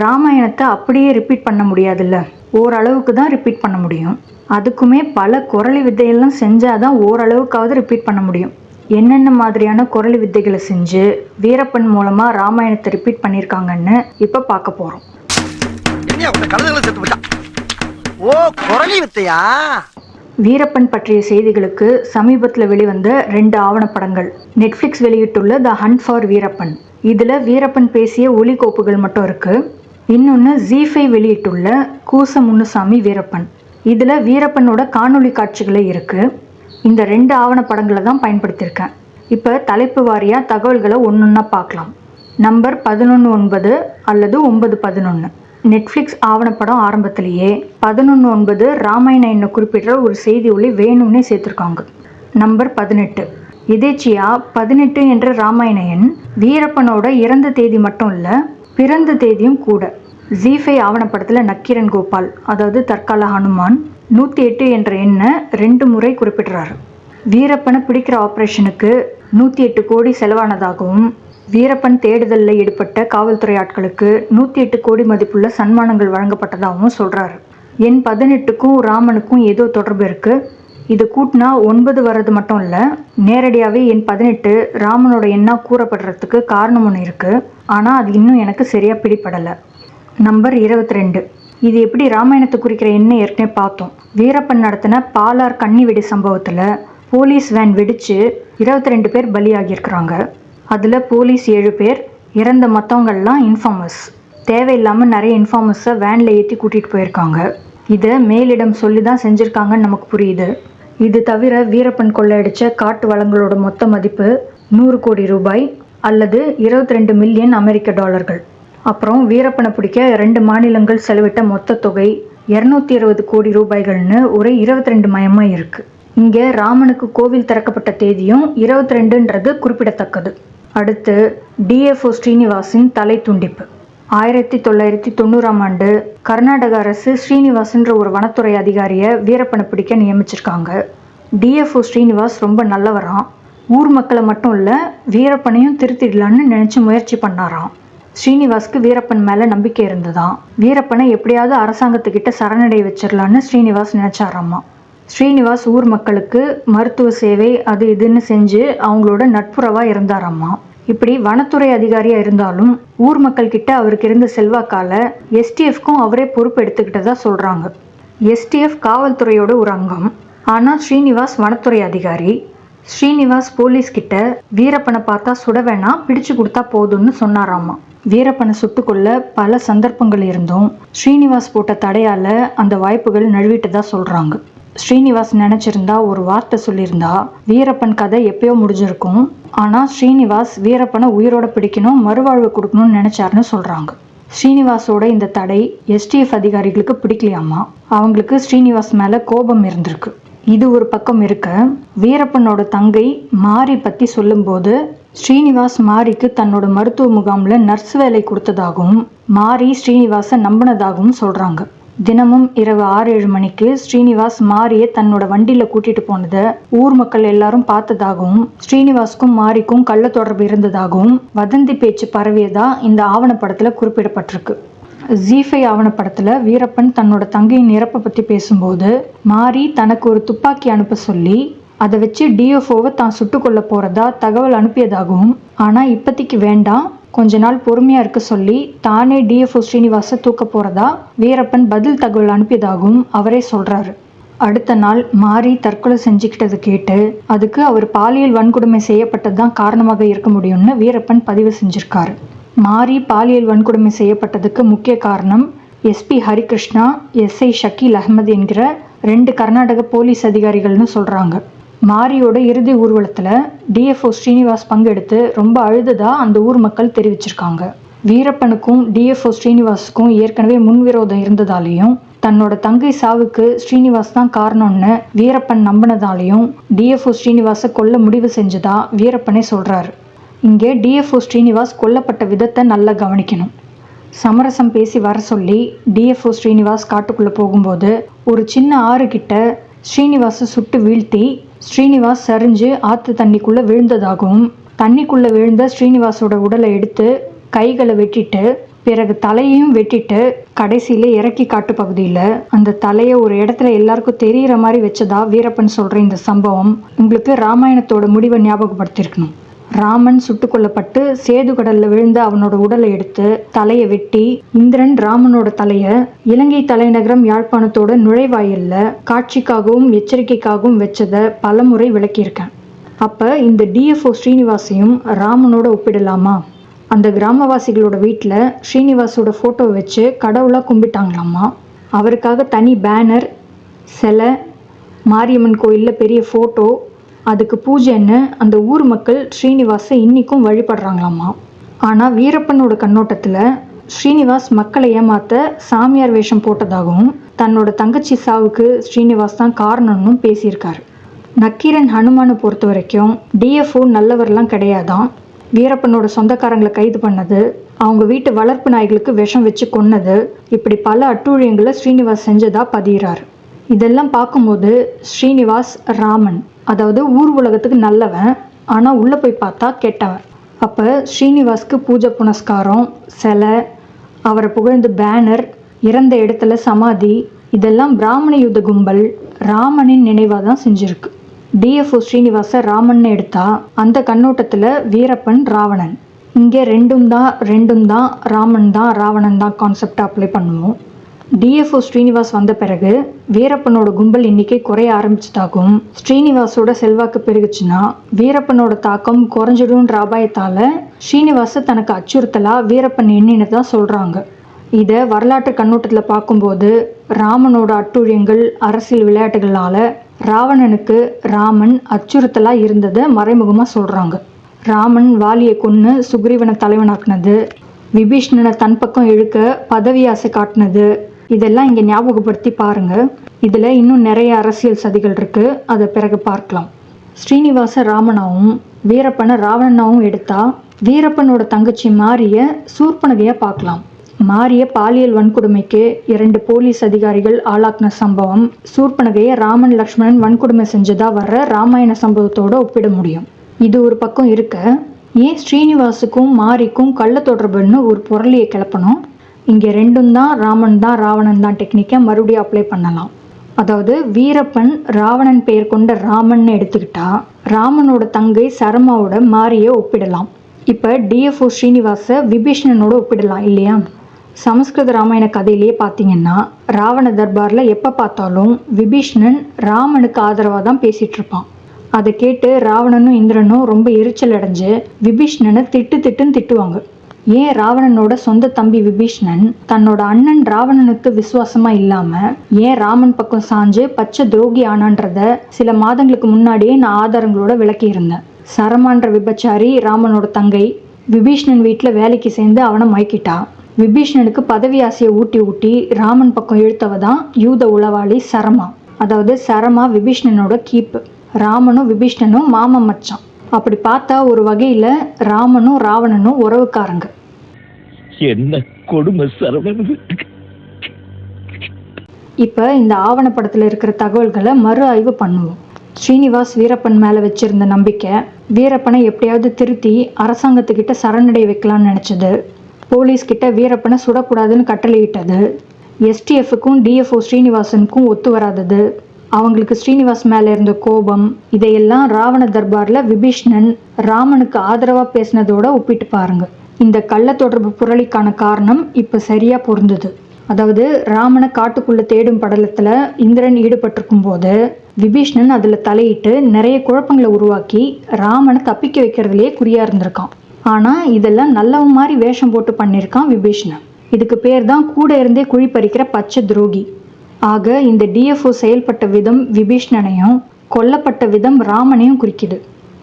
ராமாயணத்தை அப்படியே ரிப்பீட் பண்ண முடியாதுல்ல. ஓரளவுக்கு தான் ரிப்பீட் பண்ண முடியும். அதுக்குமே பல குரலி வித்தையெல்லாம் செஞ்சாதான் ஓரளவுக்காவது ரிப்பீட் பண்ண முடியும். என்னென்ன மாதிரியான குரலி வித்தைகளை செஞ்சு வீரப்பன் மூலமா ராமாயணத்தை ரிப்பீட் பண்ணியிருக்காங்கன்னு இப்போ பார்க்க போட்டான் ஓ குரலி வித்தையா? வீரப்பன் பற்றிய செய்திகளுக்கு சமீபத்தில் வெளிவந்த ரெண்டு ஆவணப்படங்கள். நெட்ஃப்ளிக்ஸ் வெளியிட்டுள்ள த ஹண்ட் ஃபார் வீரப்பன் இதில் வீரப்பன் பேசிய ஒலிகோப்புகள் மட்டும் இருக்கு. இன்னொன்று ஜீஃபை வெளியிட்டுள்ள கூச முன்னுசாமி வீரப்பன். இதில் வீரப்பனோட காணொளி காட்சிகளே இருக்குது இந்த ரெண்டு ஆவணப்படங்களை தான் பயன்படுத்தியிருக்கேன். இப்போ தலைப்பு வாரியாக தகவல்களை ஒன்றொன்னா பார்க்கலாம். நம்பர் பதினொன்று ஒன்பது அல்லது ஒன்பது பதினொன்று நெட்ஃப்ளிக்ஸ் ஆவணப்படம் ஆரம்பத்திலேயே பதினொன்று ஒன்பது ராமாயண என்ன குறிப்பிட்ட ஒரு செய்தி ஒளி வேணும்னே சேர்த்துருக்காங்க. நம்பர் பதினெட்டு. எதேச்சியா பதினெட்டு என்ற ராமாயண எண் வீரப்பனோட இறந்த தேதி மட்டும் இல்லை பிறந்த தேதியும் கூட. ஜீஃபை ஆவணப்படத்தில் நக்கீரன் கோபால் அதாவது தற்கால ஹனுமான். நூற்றி எட்டு என்ற எண்ணை ரெண்டு முறை குறிப்பிடுறாரு. வீரப்பனை பிடிக்கிற ஆப்ரேஷனுக்கு நூற்றி எட்டு கோடி செலவானதாகவும் வீரப்பன் தேடுதலில் ஈடுபட்ட காவல்துறை ஆட்களுக்கு நூற்றி எட்டு கோடி மதிப்புள்ள சன்மானங்கள் வழங்கப்பட்டதாகவும் சொல்கிறாரு எண் பதினெட்டுக்கும் ராமனுக்கும் ஏதோ தொடர்பு இருக்குது இது கூட்டினா ஒன்பது வர்றது மட்டும் இல்லை நேரடியாகவே என் பதினெட்டு ராமனோட எண்ணா கூறப்படுறதுக்கு காரணம் ஒன்று இருக்குது ஆனால் அது இன்னும் எனக்கு சரியாக பிடிபடலை. நம்பர் இருபத்தி ரெண்டு இது எப்படி ராமாயணத்தை குறிக்கிற எண்ணம் ஏற்கனவே பார்த்தோம். வீரப்பன் நடத்தின பாலார் கண்ணி வெடி சம்பவத்தில் போலீஸ் வேன் வெடித்து இருபத்தி ரெண்டு பேர் பலியாகியிருக்கிறாங்க. அதில் போலீஸ் ஏழு பேர் இறந்த மற்றவங்கள்லாம் இன்ஃபார்மர்ஸ் தேவையில்லாமல் நிறைய இன்ஃபார்மர்ஸை வேனில் ஏற்றி கூட்டிகிட்டு போயிருக்காங்க. இதை மேலிடம் சொல்லி தான் செஞ்சுருக்காங்கன்னு நமக்கு புரியுது. இது தவிர வீரப்பன் கொள்ளையடித்த காட்டு வளங்களோட மொத்த மதிப்பு நூறு கோடி ரூபாய் அல்லது இருபத்தி ரெண்டு மில்லியன் அமெரிக்க டாலர்கள். அப்புறம் வீரப்பனை பிடிக்க ரெண்டு மாநிலங்கள் செலவிட்ட மொத்த தொகை இரநூத்தி இருபது கோடி ரூபாய்கள்னு ஒரு இருபத்தி ரெண்டு மயமாக இருக்குது இங்கே ராமனுக்கு கோவில் திறக்கப்பட்ட தேதியும் இருபத்தி ரெண்டுன்றது குறிப்பிடத்தக்கது. அடுத்து டிஎஃப்ஓ ஸ்ரீனிவாசின் தலை துண்டிப்பு. ஆயிரத்தி தொள்ளாயிரத்தி தொண்ணூறாம் ஆண்டு கர்நாடக அரசு ஸ்ரீனிவாஸ்ன்ற ஒரு வனத்துறை அதிகாரியை வீரப்பனை பிடிக்க நியமிச்சிருக்காங்க. டிஎஃப்ஓ ஸ்ரீனிவாஸ் ரொம்ப நல்லவராம். ஊர் மக்களை மட்டும் இல்லை வீரப்பனையும் திருத்திடலான்னு நினச்சி முயற்சி பண்ணாராம். ஸ்ரீனிவாஸ்க்கு வீரப்பன் மேலே நம்பிக்கை இருந்ததாம் வீரப்பனை எப்படியாவது அரசாங்கத்துக்கிட்ட சரணடைய வச்சிடலான்னு ஸ்ரீனிவாஸ் நினைச்சாராமா ஸ்ரீனிவாஸ் ஊர் மக்களுக்கு மருத்துவ சேவை அது இதுன்னு செஞ்சு அவங்களோட நட்புறவாக இருந்தாராம்மா இப்படி வனத்துறை அதிகாரியா இருந்தாலும் ஊர் மக்கள் கிட்ட அவருக்கு இருந்த செல்வாக்கால எஸ்டிஎஃப்க்கும் அவரே பொறுப்பு எடுத்துக்கிட்டதா சொல்றாங்க. எஸ்டிஎஃப் காவல்துறையோட ஒரு அங்கம். ஆனா ஸ்ரீனிவாஸ் வனத்துறை அதிகாரி ஸ்ரீனிவாஸ் போலீஸ் கிட்ட வீரப்பனை பார்த்தா சுட வேணாம் பிடிச்சு கொடுத்தா போதும்னு சொன்னாராமா. வீரப்பனை சுட்டுக்கொள்ள பல சந்தர்ப்பங்கள் இருந்தும் ஸ்ரீனிவாஸ் போட்ட தடையால அந்த வாய்ப்புகள் நழுவிட்டதா சொல்றாங்க. ஸ்ரீனிவாஸ் நினைச்சிருந்தா ஒரு வார்த்தை சொல்லியிருந்தா வீரப்பன் கதை எப்பயோ முடிஞ்சிருக்கும். ஆனா ஸ்ரீனிவாஸ் வீரப்பனை உயிரோட பிடிக்கணும் மறுவாழ்வு கொடுக்கணும்னு நினைச்சாருன்னு சொல்றாங்க. ஸ்ரீனிவாஸோட இந்த தடை எஸ்டிஎஃப் அதிகாரிகளுக்கு பிடிக்கலையாமா? அவங்களுக்கு ஸ்ரீனிவாஸ் மேல கோபம் இருந்திருக்கு. இது ஒரு பக்கம் இருக்க. வீரப்பனோட தங்கை மாரி பத்தி சொல்லும்போது ஸ்ரீனிவாஸ் மாரிக்கு தன்னோட மருத்துவ முகாமில் நர்ஸ் வேலை கொடுத்ததாகவும் மாரி ஸ்ரீனிவாசை நம்பினதாகவும் சொல்கிறாங்க தினமும் இரவு ஆறு ஏழு மணிக்கு ஸ்ரீனிவாஸ் மாரியை தன்னோட வண்டியில் கூட்டிட்டு போனதை ஊர் மக்கள் எல்லாரும் பார்த்ததாகவும் ஸ்ரீனிவாஸ்க்கும் மாரிக்கும் கள்ள தொடர்பு இருந்ததாகவும் வதந்தி பேச்சு பரவியதா இந்த ஆவணப்படத்தில் குறிப்பிடப்பட்டிருக்கு. ஜீஃபை ஆவணப்படத்தில் வீரப்பன் தன்னோட தங்கையின் இறப்பை பத்தி பேசும்போது மாரி தனக்கு ஒரு துப்பாக்கி அனுப்ப சொல்லி அதை வச்சு டிஎஃப்ஓவை தான் சுட்டுக்கொள்ள போறதா தகவல் அனுப்பியதாகவும் ஆனா இப்போதைக்கு வேண்டாம் கொஞ்ச நாள் பொறுமையா இருக்க சொல்லி தானே டிஎஃப்ஓ ஸ்ரீனிவாச தூக்க போறதா வீரப்பன் பதில் தகவல் அனுப்பியதாகவும் அவரே சொல்றாரு. அடுத்த நாள் மாரி தற்கொலை செஞ்சுக்கிட்டதை கேட்டு அதுக்கு அவர் பாலியல் வன்கொடுமை செய்யப்பட்டது தான் காரணமாக இருக்க முடியும்னு வீரப்பன் பதிவு செஞ்சிருக்காரு. மாரி பாலியல் வன்கொடுமை செய்யப்பட்டதுக்கு முக்கிய காரணம் எஸ்பி ஹரிகிருஷ்ணா எஸ்ஐ ஷக்கீல் அகமது என்கிற ரெண்டு கர்நாடக போலீஸ் அதிகாரிகள்னு சொல்கிறாங்க மாரியோட இறுதி ஊர்வலத்தில் டிஎஃப்ஓ ஸ்ரீனிவாஸ் பங்கெடுத்து ரொம்ப அழுததாக அந்த ஊர் மக்கள் தெரிவிச்சிருக்காங்க. வீரப்பனுக்கும் டிஎஃப்ஓ ஸ்ரீனிவாஸுக்கும் ஏற்கனவே முன்விரோதம் இருந்ததாலேயும் தன்னோட தங்கை சாவுக்கு ஸ்ரீனிவாஸ் தான் காரணம்னு வீரப்பன் நம்பினதாலையும் டிஎஃப்ஓ ஸ்ரீனிவாஸை கொல்ல முடிவு செஞ்சதா வீரப்பனே சொல்கிறாரு இங்கே டிஎஃப்ஓ ஸ்ரீனிவாஸ் கொல்லப்பட்ட விதத்தை நல்லா கவனிக்கணும். சமரசம் பேசி வர சொல்லி டிஎஃப்ஓ ஸ்ரீனிவாஸ் காட்டுக்குள்ளே போகும்போது ஒரு சின்ன ஆறு கிட்ட ஸ்ரீனிவாஸை சுட்டு வீழ்த்தி ஸ்ரீனிவாஸ் சரிஞ்சு ஆற்று தண்ணிக்குள்ளே விழுந்ததாகவும் தண்ணிக்குள்ளே விழுந்த ஸ்ரீனிவாஸோட உடலை எடுத்து கைகளை வெட்டிட்டு பிறகு தலையையும் வெட்டிட்டு கடைசியில் இறக்கி காட்டு பகுதியில் அந்த தலையை ஒரு இடத்துல எல்லாருக்கும் தெரிகிற மாதிரி வச்சதா வீரப்பன் சொல்கிற இந்த சம்பவம் உங்களுக்கு ராமாயணத்தோட முடிவை ஞாபகப்படுத்தியிருக்கணும். ராமன் சுட்டுக் கொல்லப்பட்டு சேது கடல்ல விழுந்து அவனோட உடலை எடுத்து தலையை வெட்டி இந்திரன் ராமனோட தலைய இலங்கை தலைநகரம் யாழ்ப்பாணத்தோட நுழைவாயில்ல காட்சிக்காகவும் எச்சரிக்கைக்காகவும் வச்சதை பலமுறை விளக்கியிருக்கேன். அப்ப இந்த டிஎஃப்ஓ ஸ்ரீனிவாசையும் ராமனோட ஒப்பிடலாமா? அந்த கிராமவாசிகளோட வீட்டில் ஸ்ரீனிவாசோட ஃபோட்டோ வச்சு கடவுளாக கும்பிட்டாங்களாமா? அவருக்காக தனி பேனர் சிலை மாரியம்மன் கோயிலில் பெரிய ஃபோட்டோ அதுக்கு பூஜைன்னு அந்த ஊர் மக்கள் ஸ்ரீனிவாஸை இன்றைக்கும் வழிபடுறாங்களாமா? ஆனால் வீரப்பனோட கண்ணோட்டத்தில் ஸ்ரீனிவாஸ் மக்களை ஏமாத்த சாமியார் வேஷம் போட்டதாகவும் தன்னோட தங்கச்சி சாவுக்கு ஸ்ரீனிவாஸ் தான் காரணம்னு பேசியிருக்காரு. நக்கீரன் ஹனுமானை பொறுத்த வரைக்கும் டிஎஃப்ஓ நல்லவர்லாம் கிடையாதான். வீரப்பனோட சொந்தக்காரங்களை கைது பண்ணது அவங்க வீட்டு வளர்ப்பு நாய்களுக்கு விஷம் வச்சு கொன்னது இப்படி பல அட்டூழியங்களை ஸ்ரீனிவாஸ் செஞ்சதா பதிகிறார் இதெல்லாம் பார்க்கும்போது ஸ்ரீனிவாஸ் ராமன் அதாவது ஊர் உலகத்துக்கு நல்லவன் ஆனால் உள்ளே போய் பார்த்தா கெட்டவன். அப்போ ஸ்ரீனிவாஸ்க்கு பூஜை புனஸ்காரம் சிலை அவரை புகழ்ந்து பேனர் இறந்த இடத்துல சமாதி இதெல்லாம் பிராமண யுத்த கும்பல் ராமனின் நினைவாக தான் செஞ்சுருக்கு டிஎஃப்ஓ ஸ்ரீனிவாச ராமன் எடுத்தா அந்த கண்ணோட்டத்தில் வீரப்பன் ராவணன். இங்கே ரெண்டும் தான் ரெண்டும் தான் ராமன் தான் ராவணன் தான் கான்செப்டை அப்ளை பண்ணுவோம். டிஎஃப்ஓ ஸ்ரீனிவாஸ் வந்த பிறகு வீரப்பனோட கும்பல் எண்ணிக்கை குறைய ஆரம்பிச்சதாகவும் ஸ்ரீனிவாஸோட செல்வாக்கு பெருகுச்சுன்னா வீரப்பனோட தாக்கம் குறைஞ்சிடும்ன்ற அபாயத்தால் ஸ்ரீனிவாச தனக்கு அச்சுறுத்தலா வீரப்பன் என்னென்னு தான் சொல்கிறாங்க இதை வரலாற்று கண்ணோட்டத்தில் பார்க்கும்போது ராமனோட அட்டூழியங்கள் அரசியல் விளையாட்டுகளால் ராவணனுக்கு ராமன் அச்சுறுத்தலாக இருந்ததை மறைமுகமாக சொல்கிறாங்க ராமன் வாலியை கொன்று சுக்ரீவனை தலைவனாக்குனது விபீஷ்ணனை தன் பக்கம் இழுக்க பதவி ஆசை காட்டினது இதெல்லாம் இங்கே ஞாபகப்படுத்தி பாருங்க. இதில் இன்னும் நிறைய அரசியல் சதிகள் இருக்கு. அதை பிறகு பார்க்கலாம். ஸ்ரீனிவாச ராமனாவும் வீரப்பனை ராவணனாவும் எடுத்தா வீரப்பனோட தங்கச்சி மாரிய சூர்பனகையா பார்க்கலாம். மாரிய பாலியல் வன்கொடுமைக்கு இரண்டு போலீஸ் அதிகாரிகள் ஆளாக்குன சம்பவம் சூர்பனகையை ராமன் லக்ஷ்மணன் வன்கொடுமை செஞ்சதா வர்ற ராமாயண சம்பவத்தோட ஒப்பிட முடியும். இது ஒரு பக்கம் இருக்க ஏன் ஸ்ரீனிவாசுக்கும் மாரிக்கும் கள்ள தொடர்புன்னு ஒரு புரளியை கிளப்பணும்? இங்கே ரெண்டும் தான் ராமன் தான் ராவணன் தான் டெக்னிக்கை மறுபடியும் அப்ளை பண்ணலாம். அதாவது வீரப்பன் ராவணன் பெயர் கொண்ட ராமன் எடுத்துக்கிட்டா ராமனோட தங்கை சரமாவோட மாரியை ஒப்பிடலாம். இப்போ டிஎஃப்ஓ ஸ்ரீனிவாச விபீஷணனோட ஒப்பிடலாம் இல்லையா? சமஸ்கிருத ராமாயண கதையிலேயே பார்த்தீங்கன்னா ராவண தர்பாரில் எப்போ பார்த்தாலும் விபீஷ்ணன் ராமனுக்கு ஆதரவாக தான் பேசிகிட்டு இருப்பான். அதை கேட்டு ராவணனும் இந்திரனும் ரொம்ப எரிச்சல் அடைஞ்சு விபீஷ்ணனை திட்டு திட்டுன்னு திட்டுவாங்க. ஏன் ராவணனோட சொந்த தம்பி விபீஷ்ணன் தன்னோட அண்ணன் ராவணனுக்கு விசுவாசமா இல்லாம ஏன் ராமன் பக்கம் சாஞ்சு பச்சை துரோகி ஆனான்றத சில மாதங்களுக்கு முன்னாடியே நான் ஆதாரங்களோட விளக்கி இருந்தேன் சரமான்ற விபச்சாரி ராமனோட தங்கை விபீஷ்ணன் வீட்டில் வேலைக்கு சேர்ந்து அவனை மயக்கிட்டா. விபீஷ்ணனுக்கு பதவி ஆசையை ஊட்டி ஊட்டி ராமன் பக்கம் இழுத்தவ தான் யூத உளவாளி சரமா அதாவது சரமா விபீஷ்ணனோட கீப்பு. ராமனும் விபீஷ்ணனும் மாமன் மச்சான். அப்படி பார்த்தா ஒரு வகையில் ராமனும் ராவணனும் உறவுக்காரங்க. என்ன கொடுமை சரவணன் இப்போ இந்த ஆவணப்படத்தில் இருக்கிற தகவல்களை மறு ஆய்வு பண்ணுவோம். ஸ்ரீனிவாஸ் வீரப்பன் மேலே வச்சிருந்த நம்பிக்கை வீரப்பனை எப்படியாவது திருத்தி அரசாங்கத்துக்கிட்ட சரணடை வைக்கலாம்னு நினச்சது. போலீஸ் கிட்ட வீரப்பனை சுடக்கூடாதுன்னு கட்டளையிட்டது. எஸ்டிஎஃப்க்கும் டிஎஃப்ஓ ஸ்ரீனிவாசனுக்கும் ஒத்து வராதது. அவங்களுக்கு ஸ்ரீனிவாஸ் மேலே இருந்த கோபம் இதையெல்லாம் ராவண தர்பாரில் விபீஷ்ணன் ராமனுக்கு ஆதரவாக பேசினதோட ஒப்பிட்டு பாருங்க. இந்த கள்ள தொடர்பு புரளிக்கான காரணம் இப்போ சரியா பொருந்தது. அதாவது ராமனை காட்டுக்குள்ள தேடும் படலத்தில் இந்திரன் ஈடுபட்டிருக்கும் போது விபீஷ்ணன் அதில் தலையிட்டு நிறைய குழப்பங்களை உருவாக்கி ராமனை தப்பிக்க வைக்கிறதுலேயே குறியா இருந்திருக்கான். ஆனால் இதெல்லாம் நல்லவன் மாதிரி வேஷம் போட்டு பண்ணியிருக்கான் விபீஷ்ணன். இதுக்கு பேர் தான் கூட இருந்தே குழி பறிக்கிற பச்சை துரோகி. ஆக இந்த டிஎஃப்ஓ செயல்பட்ட விதம் விபீஷ்ணனையும் கொல்லப்பட்ட விதம் ராமனையும் குறிக்கிது.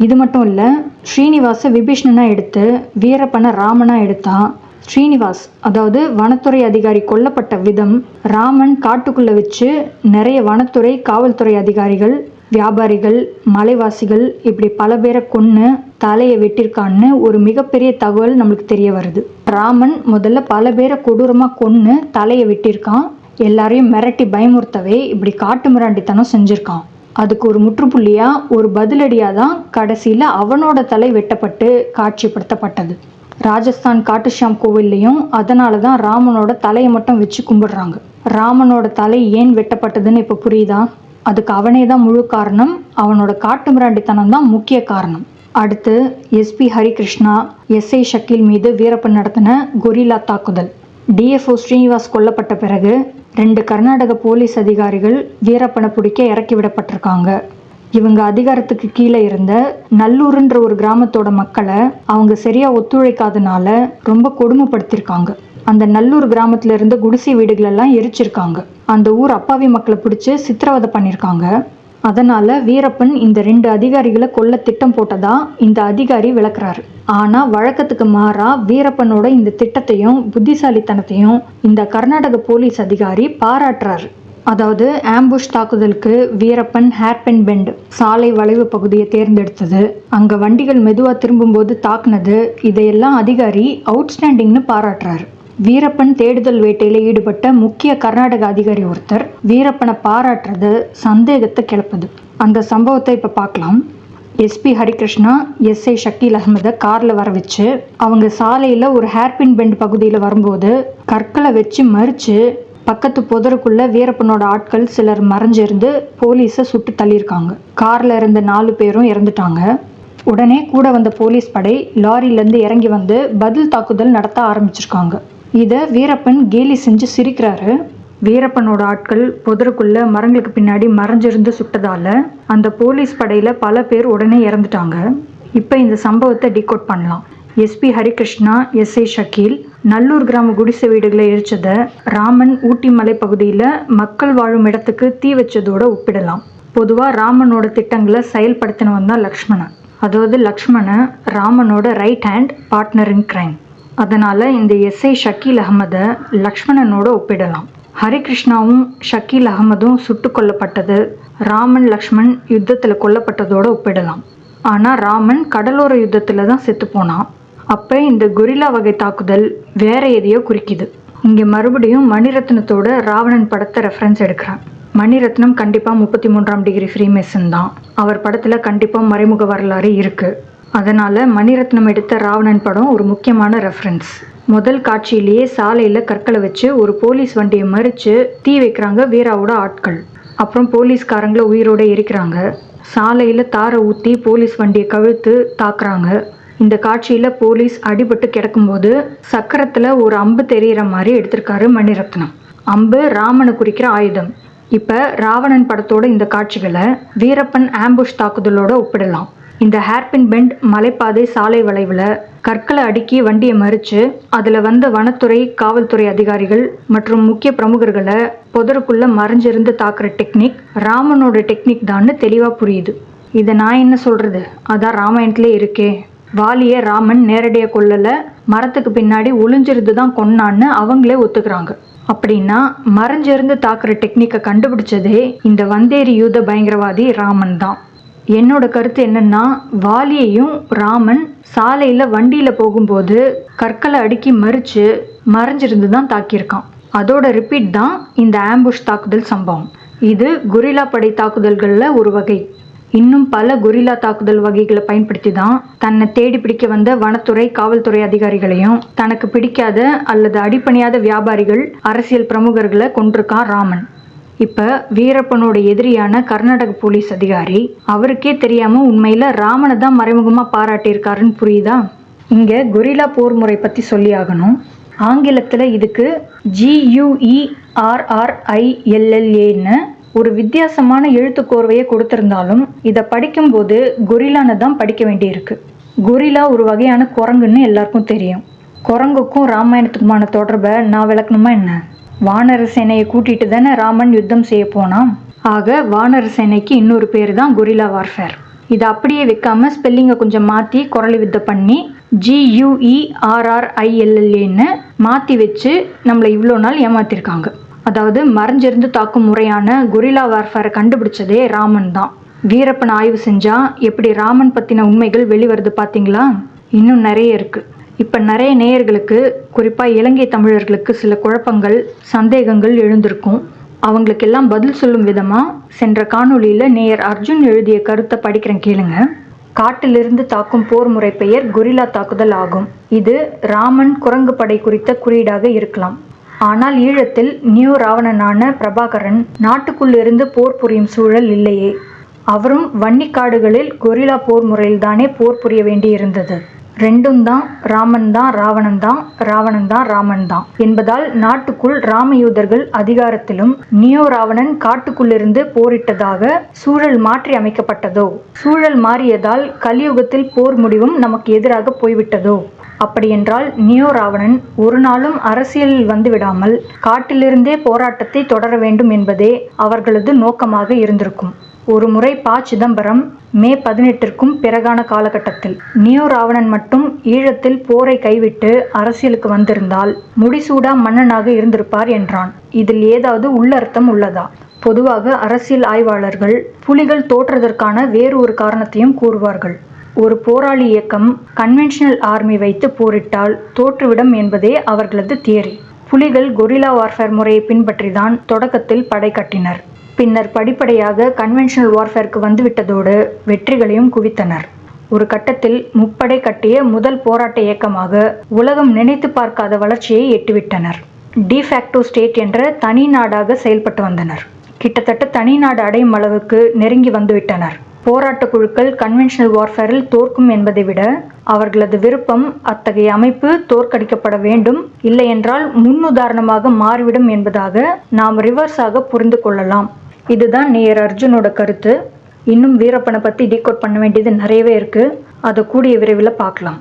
இது மட்டும் இல்லை ஸ்ரீனிவாச விபீஷ்ணனா எடுத்து வீரப்பனை ராமனா எடுத்தா ஸ்ரீனிவாஸ் அதாவது வனத்துறை அதிகாரி கொல்லப்பட்ட விதம் ராமன் காட்டுக்குள்ள வச்சு நிறைய வனத்துறை காவல்துறை அதிகாரிகள் வியாபாரிகள் மலைவாசிகள் இப்படி பல பேரை கொன்று தலையை வெட்டியிருக்கான்னு ஒரு மிகப்பெரிய தகவல் நம்மளுக்கு தெரிய வருது. ராமன் முதல்ல பல பேரை கொடூரமாக கொன்று தலையை வெட்டியிருக்கான். எல்லாரையும் மிரட்டி பயமுறுத்தவே இப்படி காட்டு மிராண்டித்தனம் செஞ்சிருக்கான். அதுக்கு ஒரு முற்றுப்புள்ளியா ஒரு பதிலடியாக தான் கடைசியில் அவனோட தலை வெட்டப்பட்டு காட்சிப்படுத்தப்பட்டது. ராஜஸ்தான் காட்டுஷாம் கோவில்லையும் அதனால தான் ராமனோட தலையை மட்டும் வச்சு கும்பிடுறாங்க. ராமனோட தலை ஏன் வெட்டப்பட்டதுன்னு இப்போ புரியுதா? அதுக்கு அவனே தான் முழு காரணம் அவனோட காட்டு மிராண்டித்தனம் தான் முக்கிய காரணம். அடுத்து எஸ்பி ஹரிகிருஷ்ணா எஸ்ஐ ஷக்கீல் மீது வீரப்பன் நடத்தின கொரில்லா தாக்குதல். டிஎஃப்ஓ ஸ்ரீனிவாஸ் கொல்லப்பட்ட பிறகு ரெண்டு கர்நாடக போலீஸ் அதிகாரிகள் வீரப்பனை பிடிக்க இறக்கி விடப்பட்டிருக்காங்க. இவங்க அதிகாரத்துக்கு கீழே இருந்த நல்லூருன்ற ஒரு கிராமத்தோட மக்களை அவங்க சரியா ஒத்துழைக்காதனால ரொம்ப கொடுமைப்படுத்தியிருக்காங்க அந்த நல்லூர் கிராமத்துல இருந்த குடிசை வீடுகளெல்லாம் எரிச்சிருக்காங்க. அந்த ஊர் அப்பாவி மக்களை பிடிச்சு சித்திரவதை பண்ணியிருக்காங்க அதனால் வீரப்பன் இந்த ரெண்டு அதிகாரிகளை கொல்ல திட்டம் போட்டதா? இந்த அதிகாரி விளக்குறாரு. ஆனால் வழக்கத்துக்கு மாறா வீரப்பனோட இந்த திட்டத்தையும் புத்திசாலித்தனத்தையும் இந்த கர்நாடக போலீஸ் அதிகாரி பாராட்டுறாரு. அதாவது ஆம்புஷ் தாக்குதலுக்கு வீரப்பன் ஹேர்பென் பெண்ட் சாலை வளைவு பகுதியை தேர்ந்தெடுத்தது. அங்கே வண்டிகள் மெதுவாக திரும்பும்போது தாக்குனது. இதையெல்லாம் அதிகாரி அவுட்ஸ்டாண்டிங்னு பாராட்டுறாரு. வீரப்பன் தேடுதல் வேட்டையில ஈடுபட்ட முக்கிய கர்நாடக அதிகாரி ஒருத்தர் வீரப்பனை பாராட்டுறது சந்தேகத்தை கிளப்புது. அந்த சம்பவத்தை இப்ப பார்க்கலாம் எஸ்பி ஹரிகிருஷ்ணா எஸ்ஐ ஷக்கீல் அகமதை காரில் வர வச்சு அவங்க சாலையில் ஒரு ஹேர்பின் பெண்ட் பகுதியில் வரும்போது கற்களை வச்சு மறித்து பக்கத்து புதருக்குள்ள வீரப்பனோட ஆட்கள் சிலர் மறைஞ்சிருந்து போலீஸை சுட்டு தள்ளியிருக்காங்க. காரில் இருந்த நாலு பேரும் இறந்துட்டாங்க. உடனே கூட வந்த போலீஸ் படை லாரியிலேருந்து இறங்கி வந்து பதில் தாக்குதல் நடத்த ஆரம்பிச்சிருக்காங்க. இதை வீரப்பன் கேலி செஞ்சு சிரிக்கிறாரு. வீரப்பனோட ஆட்கள் புதருக்குள்ள மரங்களுக்கு பின்னாடி மறைஞ்சிருந்து சுட்டதால அந்த போலீஸ் படையில பல பேர் உடனே இறந்துட்டாங்க. இப்போ இந்த சம்பவத்தை டிகோட் பண்ணலாம். எஸ்பி ஹரிகிருஷ்ணா எஸ்ஐ ஷக்கீல் நல்லூர் கிராம குடிசை வீடுகளை எரிச்சதை ராமன் ஊட்டி மலை பகுதியில் மக்கள் வாழும் இடத்துக்கு தீ வச்சதோட ஒப்பிடலாம். பொதுவாக ராமனோட திட்டங்களை செயல்படுத்தினவன் தான் லக்ஷ்மணன். அதாவது லக்ஷ்மணன் ராமனோட right hand partner in crime அதனால் இந்த எஸ்ஐ ஷக்கீல் அகமதை லக்ஷ்மணனோட ஒப்பிடலாம். ஹரிகிருஷ்ணாவும் ஷக்கீல் அகமதும் சுட்டு கொல்லப்பட்டது. ராமன் லக்ஷ்மண் யுத்தத்தில் கொல்லப்பட்டதோடு ஒப்பிடலாம். ஆனால் ராமன் கடலோர யுத்தத்தில் தான் செத்து போனான். அப்போ இந்த கொரில்லா வகை தாக்குதல் வேற எதையோ குறிக்குது. இங்கே மறுபடியும் மணிரத்னத்தோட ராவணன் படத்தை ரெஃபரன்ஸ் எடுக்கிறான். மணிரத்னம் கண்டிப்பாக முப்பத்தி மூன்றாம் டிகிரி ஃப்ரீமேசன் தான். அவர் படத்தில் கண்டிப்பாக மறைமுக வரலாறு இருக்குது அதனால் மணிரத்னம் எடுத்த ராவணன் படம் ஒரு முக்கியமான ரெஃபரன்ஸ் முதல் காட்சியிலேயே சாலையில் கற்களை வச்சு ஒரு போலீஸ் வண்டியை மறித்து தீ வைக்கிறாங்க வீராவோட ஆட்கள். அப்புறம் போலீஸ்காரங்களை உயிரோட எரிக்கிறாங்க. சாலையில் தாரை ஊற்றி போலீஸ் வண்டியை கவிழ்த்து தாக்குறாங்க. இந்த காட்சியில் போலீஸ் அடிபட்டு கிடக்கும்போது சக்கரத்தில் ஒரு அம்பு தெரியிற மாதிரி எடுத்திருக்காரு மணிரத்னம். அம்பு ராமனை குறிக்கிற ஆயுதம். இப்போ ராவணன் படத்தோட இந்த காட்சிகளை வீரப்பன் ஆம்புஷ் தாக்குதலோட ஒப்பிடலாம். இந்த ஹேர்பின் பெண்ட் மலைப்பாதை சாலை வளைவில் கற்களை அடுக்கி வண்டியை மறித்து அதில் வந்த வனத்துறை காவல்துறை அதிகாரிகள் மற்றும் முக்கிய பிரமுகர்களை புதருக்குள்ளே மறைஞ்சிருந்து தாக்குற டெக்னிக் ராமனோட டெக்னிக் தான்னு தெளிவாக புரியுது. இதை நான் என்ன சொல்கிறது அதான் ராமாயணத்திலே இருக்கே. வாலியை ராமன் நேரடியாக கொல்லலை மரத்துக்கு பின்னாடி ஒளிஞ்சிருந்து தான் கொன்னான்னு அவங்களே ஒத்துக்கிறாங்க. அப்படின்னா மறைஞ்சிருந்து தாக்குற டெக்னிக்கை கண்டுபிடிச்சதே இந்த வந்தேரி யூத பயங்கரவாதி ராமன் தான். என்னோட கருத்து என்னன்னா வாலியையும் ராமன் சாலையில் வண்டியில் போகும்போது கற்களை அடுக்கி மறித்து மறைஞ்சிருந்து தான் தாக்கியிருக்கான். அதோட ரிப்பீட் தான் இந்த ஆம்புஷ் தாக்குதல் சம்பவம். இது குரிலா படை தாக்குதல்களில் ஒரு வகை. இன்னும் பல கொரில்லா தாக்குதல் வகைகளை பயன்படுத்தி தான் தன்னை தேடி பிடிக்க வந்த வனத்துறை காவல்துறை அதிகாரிகளையும் தனக்கு பிடிக்காத அல்லது அடிப்பணியாத வியாபாரிகள் அரசியல் பிரமுகர்களை கொண்டிருக்கான் ராமன். இப்போ வீரப்பனோட எதிரியான கர்நாடக போலீஸ் அதிகாரி அவருக்கே தெரியாம உண்மையில ராமனை தான் மறைமுகமா பாராட்டியிருக்காருன்னு புரியுதா? இங்க கொரில்லா போர் முறை பத்தி சொல்லி ஆகணும். ஆங்கிலத்தில் இதுக்கு ஜியூஇஆர்ஆர்ஐஎல்எல்ஏன்னு ஒரு வித்தியாசமான எழுத்துக்கோர்வையை கொடுத்திருந்தாலும் இதை படிக்கும்போது கொரில்லான்னு தான் படிக்க வேண்டியிருக்கு. கொரில்லா ஒரு வகையான குரங்குன்னு எல்லாருக்கும் தெரியும். குரங்குக்கும் ராமாயணத்துக்குமான தொடர்பை நான் விளக்கணுமா என்ன? வானர சேனையை கூட்டிட்டு தானே ராமன் யுத்தம் செய்ய போனான்? ஆக வானர சேனைக்கு இன்னொரு பேர் தான் கொரில்லா வார்ஃபேர் இதை அப்படியே வைக்காம ஸ்பெல்லிங்கை கொஞ்சம் மாற்றி குரல் வித்த பண்ணி ஜியூஇஆர்ஆர்ஐஎல்எல்ஏன்னு மாற்றி வச்சு நம்மளை இவ்வளோ நாள் ஏமாத்திருக்காங்க. அதாவது மறைஞ்சிருந்து தாக்கும் முறையான கொரில்லா வார்ஃபேரை கண்டுபிடிச்சதே ராமன் தான். வீரப்பன் ஆய்வு செஞ்சா எப்படி ராமன் பற்றின உண்மைகள் வெளிவருது பார்த்தீங்களா இன்னும் நிறைய இருக்குது இப்போ நிறைய நேயர்களுக்கு குறிப்பாக இலங்கை தமிழர்களுக்கு சில குழப்பங்கள் சந்தேகங்கள் எழுந்திருக்கும். அவங்களுக்கெல்லாம் பதில் சொல்லும் விதமாக சென்ற காணொளியில் நேயர் அர்ஜுன் எழுதிய கருத்தை படிக்கிறேன் கேளுங்க. காட்டிலிருந்து தாக்கும் போர் முறை பெயர் கொரில்லா தாக்குதல் ஆகும். இது ராமன் குரங்கு படை குறித்த குறியீடாக இருக்கலாம். ஆனால் ஈழத்தில் நியூ ராவணனான பிரபாகரன் நாட்டுக்குள்ளிருந்து போர் புரியும் சூழல் இல்லையே. அவரும் வன்னிக்காடுகளில் கொரில்லா போர் முறையில்தானே போர் புரிய வேண்டியிருந்தது. ரெண்டும் தான் ராமன் தான் ராவணன் தான் ராவணன் தான் ராமன் தான் என்பதால் நாட்டுக்குள் ராமயூதர்கள் அதிகாரத்திலும் நியோ ராவணன் காட்டுக்குள்ளிருந்து போரிட்டதாக சூழல் மாற்றி அமைக்கப்பட்டதோ? சூழல் மாறியதால் கலியுகத்தில் போர் முடிவும் நமக்கு எதிராக போய்விட்டதோ? அப்படியென்றால் நியோ ராவணன் ஒரு நாளும் அரசியலில் வந்துவிடாமல் காட்டிலிருந்தே போராட்டத்தை தொடர வேண்டும் என்பதே அவர்களது நோக்கமாக இருந்திருக்கும். ஒரு முறை ப சிதம்பரம் மே பதினெட்டிற்கும் பிறகான காலகட்டத்தில். நியோ ராவணன் மட்டும் ஈழத்தில் போரை கைவிட்டு அரசியலுக்கு வந்திருந்தால் முடிசூடா மன்னனாக இருந்திருப்பார் என்றான். இதில் ஏதாவது உள்ளர்த்தம் உள்ளதா? பொதுவாக அரசியல் ஆய்வாளர்கள் புலிகள் தோற்றதற்கான வேறு ஒரு காரணத்தையும் கூறுவார்கள். ஒரு போராளி இயக்கம் கன்வென்ஷனல் ஆர்மி வைத்து போரிட்டால் தோற்றுவிடும் என்பதே அவர்களது தியரி. புலிகள் கொரில்லா வார்ஃபேர் முறையை பின்பற்றிதான் தொடக்கத்தில் படை கட்டினர். பின்னர் படிப்படியாக கன்வென்ஷனல் வார்ஃபேருக்கு வந்துவிட்டதோடு வெற்றிகளையும் குவித்தனர். ஒரு கட்டத்தில் முப்படை கட்டிய முதல் போராட்ட இயக்கமாக உலகம் நினைத்து பார்க்காத வளர்ச்சியை எட்டிவிட்டனர். டிஃபேக்டோ ஸ்டேட் என்ற தனி நாடாக செயல்பட்டு வந்தனர். கிட்டத்தட்ட தனி நாடு அடையும் அளவுக்கு நெருங்கி வந்துவிட்டனர். போராட்ட குழுக்கள் கன்வென்ஷனல் வார்ஃபேரில் தோற்கும் என்பதை விட அவர்களது விருப்பம் அத்தகைய அமைப்பு தோற்கடிக்கப்பட வேண்டும் இல்லையென்றால் முன்னுதாரணமாக மாறிவிடும் என்பதாக நாம் ரிவர்ஸாக புரிந்து கொள்ளலாம். இதுதான் நேயர் அர்ஜுனோட கருத்து. இன்னும் வீரப்பனை பற்றி டீகோட் பண்ண வேண்டியது நிறையவே இருக்குது அதை கூடிய விரைவில் பார்க்கலாம்.